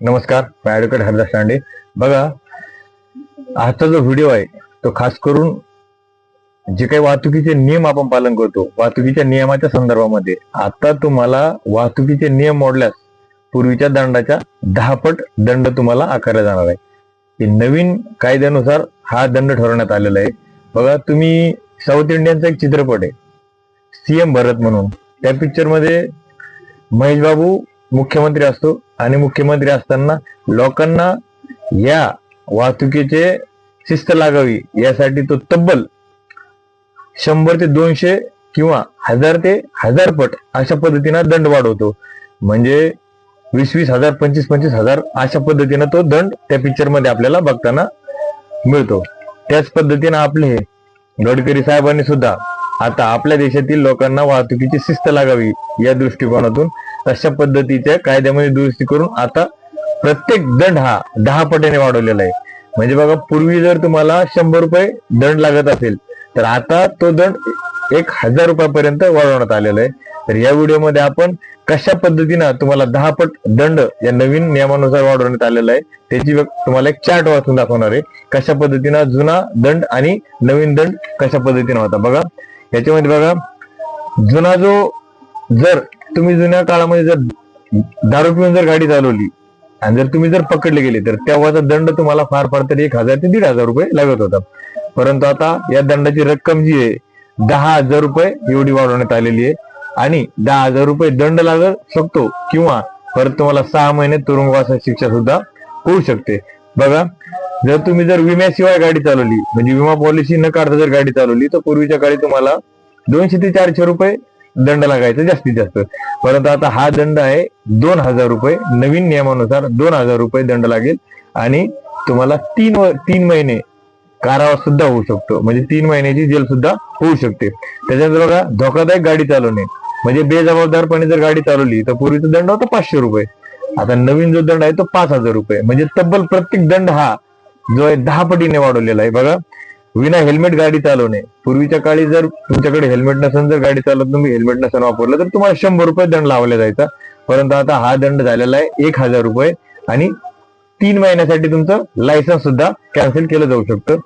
नमस्कार मी ॲडव्होकेट हरदास सांडे बघा आजचा जो व्हिडिओ आहे तो खास करून जे काही वाहतुकीचे नियम आपण पालन करतो वाहतुकीच्या नियमाच्या संदर्भामध्ये आता तुम्हाला वाहतुकीचे नियम मोडल्यास पूर्वीच्या दंडाच्या दहापट दंड तुम्हाला आकारला जाणार आहे ते नवीन कायद्यानुसार हा दंड ठरवण्यात आलेला आहे. बघा तुम्ही साऊथ इंडियनचा एक चित्रपट आहे. सीएम भरत म्हणून. त्या पिक्चरमध्ये महेश बाबू मुख्यमंत्री असतो. आणि मुख्यमंत्री असताना लोकांना या वाहतुकीचे शिस्त लागावी यासाठी तो तब्बल शंभर ते दोनशे किंवा हजार ते हजार पट अशा पद्धतीनं दंड वाढवतो. म्हणजे वीस वीस हजार पंचवीस पंचवीस हजार अशा पद्धतीनं तो दंड त्या पिक्चरमध्ये आपल्याला बघताना मिळतो. त्याच पद्धतीनं आपले हे गडकरी साहेबांनी सुद्धा आता आपल्या देशातील लोकांना वाहतुकीची शिस्त लागावी या दृष्टिकोनातून तशा पद्धतीच्या कायद्यामध्ये दुरुस्ती करून आता प्रत्येक दंड हा दहा पटीने वाढवलेला आहे. म्हणजे बघा पूर्वी जर तुम्हाला शंभर रुपये दंड लागत असेल तर आता तो दंड एक हजार रुपयापर्यंत वाढवण्यात आलेला आहे. तर या व्हिडिओमध्ये आपण कशा पद्धतीनं तुम्हाला दहा पट दंड या नवीन नियमानुसार वाढवण्यात आलेला आहे त्याची तुम्हाला एक चार्ट वाचून दाखवणार आहे. कशा पद्धतीनं जुना दंड आणि नवीन दंड कशा पद्धतीनं होता. बघा याच्यामध्ये बघा जुना जो जर तुम्ही जुन्या काळामध्ये जर दारू पिऊन जर गाडी चालवली आणि जर तुम्ही जर पकडले गेले तर तेव्हाचा दंड तुम्हाला फार फार तरी एक हजार ते दीड हजार रुपये लागत होता. परंतु आता या दंडाची रक्कम जी आहे दहा हजार रुपये एवढी वाढवण्यात आलेली आहे. आणि दहा हजार रुपये दंड लागत शकतो किंवा परत तुम्हाला सहा महिने तुरुंगवासाची शिक्षा सुद्धा होऊ शकते. बघा जर तुम्ही जर विम्याशिवाय गाडी चालवली म्हणजे विमा पॉलिसी न काढता जर गाडी चालवली तर पूर्वीच्या काळी तुम्हाला दोनशे ते चारशे रुपये दंड लागायचा जास्तीत जास्त. परंतु आता हा दंड आहे दोन हजार रुपये. नवीन नियमानुसार दोन हजार रुपये दंड लागेल. आणि तुम्हाला तीन तीन महिने कारावास सुद्धा होऊ शकतो. म्हणजे तीन महिन्याची जेल सुद्धा होऊ शकते. त्याच्यानंतर बघा धोकादायक गाडी चालवणे. म्हणजे बेजबाबदारपणे जर गाडी चालवली तर पूर्वीचा दंड होता पाचशे रुपये. आता नवीन जो दंड आहे तो पाच हजार रुपये. म्हणजे तब्बल प्रत्येक दंड हा जो आहे दहा पटीने वाढवलेला आहे. बघा विना हेल्मेट गाडी चालवणे. पूर्वीच्या काळी जर तुमच्याकडे हेल्मेट नसेल जर गाडी चालवत तुम्ही हेल्मेट नसेल वापरलं तर तुम्हाला शंभर रुपये दंड लावला जायचा. परंतु आता हा दंड झालेला आहे एक हजार रुपये. आणि तीन महिन्यासाठी तुमचं लायसन्स सुद्धा कॅन्सल केलं जाऊ शकतं.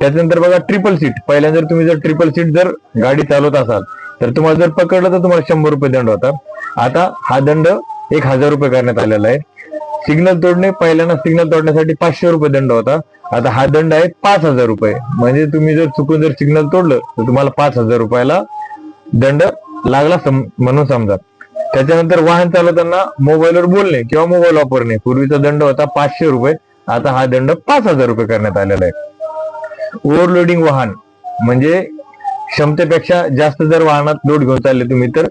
त्याच्यानंतर बघा ट्रिपल सीट पहिल्यांदा जर तुम्ही जर ट्रिपल सीट जर गाडी चालवत असाल तर तुम्हाला जर पकडलं तर तुम्हाला शंभर रुपये दंड होता आता हा दंड एक हजार रुपये करण्यात आलेला आहे. सिग्नल तोडणे पहिल्यांदा सिग्नल तोडण्यासाठी पाचशे रुपये दंड होता. आता हा दंड आहे पाच हजार रुपये. म्हणजे तुम्ही जर चुकून जर सिग्नल तोडलं तर तुम्हाला पाच हजार रुपयाला दंड लागला सम- म्हणून समजा. त्याच्यानंतर वाहन चालवताना मोबाईलवर बोलणे किंवा मोबाईल वापरणे पूर्वीचा दंड होता पाचशे रुपये. आता हा दंड पाच हजार रुपये करण्यात आलेला आहे. ओव्हरलोडिंग वाहन म्हणजे क्षमतेपेक्षा जास्त जर वाहनात लोड घेऊन चालले तुम्ही तर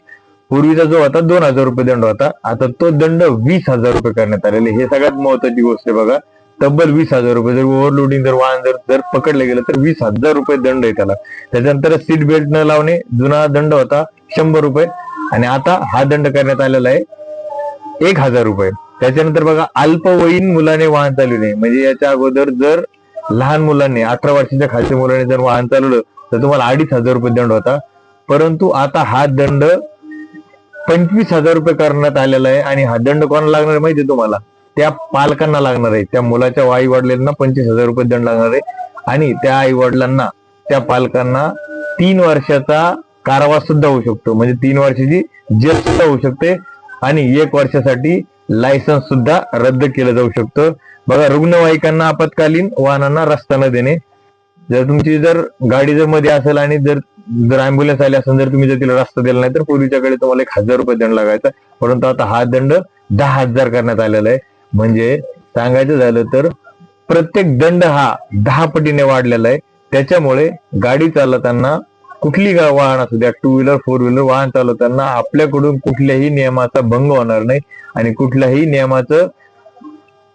पूर्वीचा जो होता दोन हजार रुपये दंड होता. आता तो दंड वीस हजार रुपये करण्यात आलेले हे सगळ्यात महत्वाची गोष्ट आहे बघा. तब्बल वीस हजार रुपये जर ओव्हरलोडिंग जर वाहन जर जर पकडलं गेलं तर वीस हजार रुपये दंड आहे त्याला. त्याच्यानंतर सीट बेल्ट न लावणे जुना दंड होता शंभर रुपये. आणि आता हा दंड करण्यात आलेला आहे एक हजार रुपये. त्याच्यानंतर बघा अल्पवयीन मुलाने वाहन चालवणे म्हणजे याच्या अगोदर जर लहान मुलांनी अठरा वर्षाच्या खालच्या मुलाने जर वाहन चालवलं तर तुम्हाला अडीच हजार रुपये दंड होता. परंतु आता हा दंड पंचवीस हजार रुपये करण्यात आलेला आहे आणि हा दंड कोणाला लागणार आहे माहिती तुम्हाला? त्या पालकांना लागणार आहे. त्या मुलाच्या आई वडिलांना पंचवीस हजार रुपये दंड लागणार आहे. आणि त्या आई वडिलांना त्या पालकांना तीन वर्षाचा कारावास सुद्धा होऊ शकतो. म्हणजे तीन वर्षाची जेल सुद्धा होऊ शकते आणि एक वर्षासाठी लायसन्स सुद्धा रद्द केलं जाऊ शकतं. बघा रुग्णवाहिकांना आपत्कालीन वाहनांना रस्ता न देणे. जर तुमची जर गाडी जर मध्ये असेल आणि जर जर अँब्युलन्स आली असेल जर तुम्ही जर तिला रस्ता दिला नाही तर पूर्वीच्याकडे तुम्हाला एक हजार रुपये दंड लागायचा. परंतु आता हा दंड दहा हजार करण्यात आलेला आहे. म्हणजे सांगायचं झालं तर प्रत्येक दंड हा दहा पटीने वाढलेला आहे. त्याच्यामुळे गाडी चालवताना कुठली वाहन असू द्या टू व्हीलर फोर व्हीलर वाहन चालवताना आपल्याकडून कुठल्याही नियमाचा भंग होणार नाही आणि कुठल्याही नियमाचं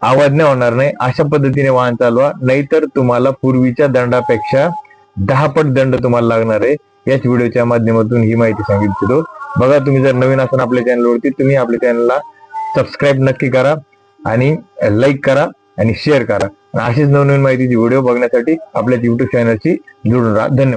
आवाज नाही होणार नाही. अशा पद्धतीने वाहन चालवा. नाहीतर तुम्हाला पूर्वीच्या दंडापेक्षा दहा पट दंड तुम्हाला लागणार आहे. याच व्हिडिओच्या माध्यमातून ही माहिती सांगितलो बघा तुम्ही जर नवीन असाल आपल्या चॅनलवरती तुम्ही आपल्या चॅनलला सबस्क्राईब नक्की करा आणि लाईक करा आणि शेअर करा. आणि अशीच नवनवीन माहितीची व्हिडिओ बघण्यासाठी आपल्या युट्यूब चॅनलशी जोडून राहा. धन्यवाद.